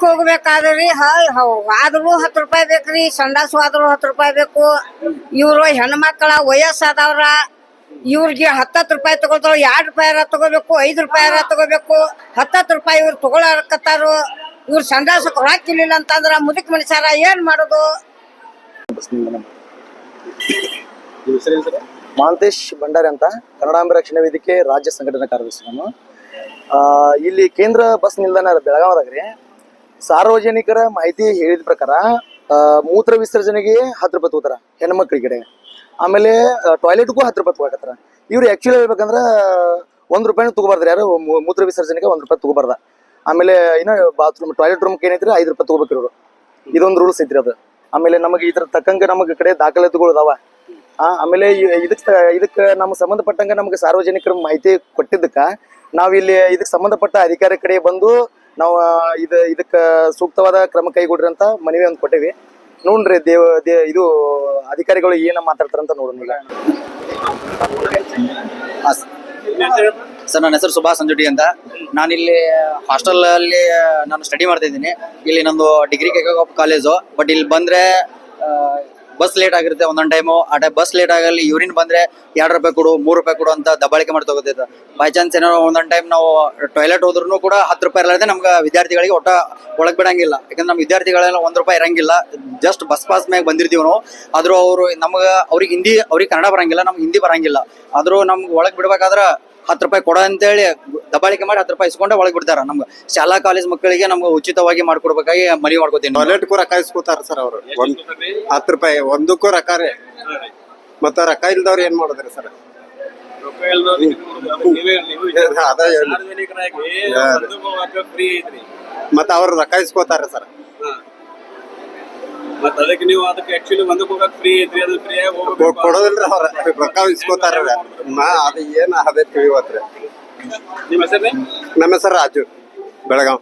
ಹೊಲಕ್ ಹೋಗ್ಬೇಕಾದ್ರಿ ಆದ್ರೂ ಹತ್ತು ರೂಪಾಯಿ ಬೇಕ್ರಿ ಸಂಡಾಸು ಆದ್ರೂ ಹತ್ತು ರೂಪಾಯಿ ಬೇಕು. ಇವ್ರು ಹೆಣ್ಮಕ್ಳ ವಯಸ್ಸಾದವ್ರ, ಇವ್ರಿಗೆ ಹತ್ತತ್ತು ರೂಪಾಯಿ ತಗೊಳ್ತಾವ ಎರಡ್ ರೂಪಾಯಿ ತಗೋಬೇಕು, ಐದು ರೂಪಾಯಿ ತಗೋಬೇಕು, ಹತ್ತತ್ತು ರೂಪಾಯಿ ಇವ್ರು ತಗೊಳಕತ್ತಾರು. ಇವ್ರು ಸಂಡಾಸ ಕೊಡಾಕಿರ್ಲಿಲ್ಲ ಅಂತಂದ್ರ ಮುದುಕ್ ಮನುಷ್ಯರ ಏನ್ ಮಾಡೋದು? ಮಾಲ್ತೇಶ್ ಭಂಡಾರಿ ಅಂತ ಕನ್ನಡಾಂಬ ರಕ್ಷಣಾ ವೇದಿಕೆ ರಾಜ್ಯ ಸಂಘಟನಾ ಕಾರ್ಯದರ್ಶಿ ನಾನು. ಇಲ್ಲಿ ಕೇಂದ್ರ ಬಸ್ ನಿಲ್ದಾಣ ಬೆಳಗಾವದಾಗ ಸಾರ್ವಜನಿಕರ ಮಾಹಿತಿ ಹೇಳಿದ ಪ್ರಕಾರ ಮೂತ್ರ ವಿಸರ್ಜನೆಗೆ ಹತ್ತು ರೂಪಾಯಿ ತಗೋತಾರ ಹೆಣ್ಮಕ್ಳಿಗೆ ಆಮೇಲೆ ಟಾಯ್ಲೆಟ್ಗೂ ಹತ್ತು ರೂಪಾಯಿ ತಗೋಕತ್ತಾರ ಇವ್ರು ಆ್ಯಕ್ಚುಲಿ ಹೇಳ್ಬೇಕಂದ್ರ, ಒಂದು ರೂಪಾಯಿನೂ ತಗೋಬಾರ್ದು ಯಾರು ಮೂತ್ರ ವಿಸರ್ಜನೆಗೆ ಒಂದು ರೂಪಾಯಿ ತಗೋಬಾರ್ದ. ಆಮೇಲೆ ಏನೋ ಬಾತ್ರೂಮ್ ಟಾಯ್ಲೆಟ್ ರೂಮ್ ಏನೈತ್ರಿ ಐದು ರೂಪಾಯಿ ತಗೋಬೇಕು ಇವರು. ಇದೊಂದು ರೂಲ್ಸ್ ಐತ್ರಿ ಅದು. ಆಮೇಲೆ ನಮಗೆ ಇದ್ರ ತಕ್ಕಂಗೆ ನಮಗೆ ಕಡೆ ದಾಖಲಾತಿಗಳು ಅದಾವ. ಆಮೇಲೆ ಇದಕ್ಕೆ ಇದಕ್ ನಮ್ಮ ಸಂಬಂಧಪಟ್ಟಂಗ ನಮ್ಗೆ ಸಾರ್ವಜನಿಕರ ಮಾಹಿತಿ ಕೊಟ್ಟಿದ್ದಕ್ಕ ನಾವಿಲ್ಲಿ ಇಲ್ಲಿ ಇದಕ್ ಸಂಬಂಧಪಟ್ಟ ಅಧಿಕಾರಿ ಕಡೆ ಬಂದು ನಾವು ಇದು, ಇದಕ್ಕೆ ಸೂಕ್ತವಾದ ಕ್ರಮ ಕೈಗೊಡ್ರಿ ಅಂತ ಮನವಿ ಒಂದು ಕೊಟ್ಟೇವಿ. ನೋಡ್ರಿ, ದೇವ, ದೇ, ಇದು ಅಧಿಕಾರಿಗಳು ಏನ ಮಾತಾಡ್ತಾರಂತ ನೋಡೋಣ ಸರ್. ನನ್ನ ಹೆಸರು ಸುಭಾಷ್ ಸಂಜುಟಿ ಅಂತ. ನಾನಿಲ್ಲಿ ಹಾಸ್ಟೆಲ್ ಅಲ್ಲಿ ನಾನು ಸ್ಟಡಿ ಮಾಡ್ತಾ ಇದ್ದೀನಿ. ಇಲ್ಲಿ ನಂದು ಡಿಗ್ರಿ ಕಾಲೇಜು. ಬಟ್ ಇಲ್ಲಿ ಬಂದ್ರೆ ಬಸ್ ಲೇಟ್ ಆಗಿರುತ್ತೆ ಒಂದೊಂದು ಟೈಮು ಆ ಟೈಮ್ ಬಸ್ ಲೇಟ್ ಆಗಲಿ ಯೂರಿನ್ ಬಂದ್ರೆ ಎರಡು ರೂಪಾಯಿ ಕೊಡು, ಮೂರು ರೂಪಾಯಿ ಕೊಡು ಅಂತ ದಬ್ಬಾಳಿಕೆ ಮಾಡಿ ತಗೋತಿದ್ದ ಬೈ ಚಾನ್ಸ್ ಏನೋ ಒಂದೊಂದು ಟೈಮ್ ನಾವು ಟಾಯ್ಲೆಟ್ ಹೋದ್ರೂ ಕೂಡ ಹತ್ತು ರೂಪಾಯಿ ಇರಲಾರ್ದೆ ನಮ್ಗೆ ವಿದ್ಯಾರ್ಥಿಗಳಿಗೆ ಒಟ್ಟ ಒಳಗೆ ಬಿಡಂಗಿಲ್ಲ. ಯಾಕಂದ್ರೆ ನಮ್ಮ ವಿದ್ಯಾರ್ಥಿಗಳೆಲ್ಲ ಒಂದು ರೂಪಾಯಿ ಇರಂಗಿಲ್ಲ. ಜಸ್ಟ್ ಬಸ್ ಪಾಸ್ ಮ್ಯಾಗ ಬಂದಿರ್ತೀವಿ ನಾವು. ಆದ್ರೂ ಅವರು ನಮ್ಗೆ ಅವ್ರಿಗೆ ಹಿಂದಿ, ಅವ್ರಿಗೆ ಕನ್ನಡ ಬರಂಗಿಲ್ಲ, ನಮ್ಗೆ ಹಿಂದಿ ಬರಂಗಿಲ್ಲ. ಆದ್ರೂ ನಮ್ಗೆ ಒಳಗೆ ಬಿಡ್ಬೇಕಾದ್ರೆ ಹತ್ತು ರೂಪಾಯಿ ಕೊಡ ಅಂತೇಳಿ ದಬಾಳಿಕೆ ಮಾಡಿ ಹತ್ತು ರೂಪಾಯಿ ಇಸ್ಕೊಂಡೆ ಒಳಗೆ ಬಿಡ್ತಾರ. ನಮ್ಗೆ ಶಾಲಾ ಕಾಲೇಜ್ ಮಕ್ಕಳಿಗೆ ನಮ್ಗೆ ಉಚಿತವಾಗಿ ಮಾಡ್ಕೊಡ್ಬೇಕಾಗಿ ಮನವಿ ಮಾಡ್ಕೋತೀನಿ. ಟಾಯ್ಲೆಟ್ಗೂ ರೊಕ್ಕ ಇಸ್ಕೋತಾರ ಸರ್ ಅವರು. ಒಂದ್ ಹತ್ತು ರೂಪಾಯಿ ಒಂದಕ್ಕೂ ರೊಕ್ಕ ರೀ. ಮತ್ತ ರೊಕ್ಕ ಇಲ್ದವ್ರು ಏನ್ ಮಾಡಿದ್ರಿ ಸರ್? ಅದ ಮತ್ತ ಅವ್ರು ರೊಕ್ಕ ಇಸ್ಕೋತಾರ ಸರ್. ಮತ್ತ ಅದಕ್ಕೆ ನೀವು ಅದಕ್ಕೆ ಆಕ್ಚುಲಿ ಒಂದಕ್ಕೆ ಹೋಗಕ್ ಫ್ರೀ ಐತ್ರಿ ಅದು ಫ್ರೀ ಆಗಿ ಹೋಗ್ಬೇಕು ಕೊಡೋದಿಲ್ರಿ ಅವ್ರ ರೊಕ್ಕ ಇಸ್ಕೋತಾರ ಅದು ಅದ ಏನ್ ಅದೇ ತಿಳಿವತ್ರಿ. ನಿಮ್ಮ ಹೆಸರು ನಮ್ಮ ಹೆಸರು ರಾಜು ಬೆಳಗಾವ್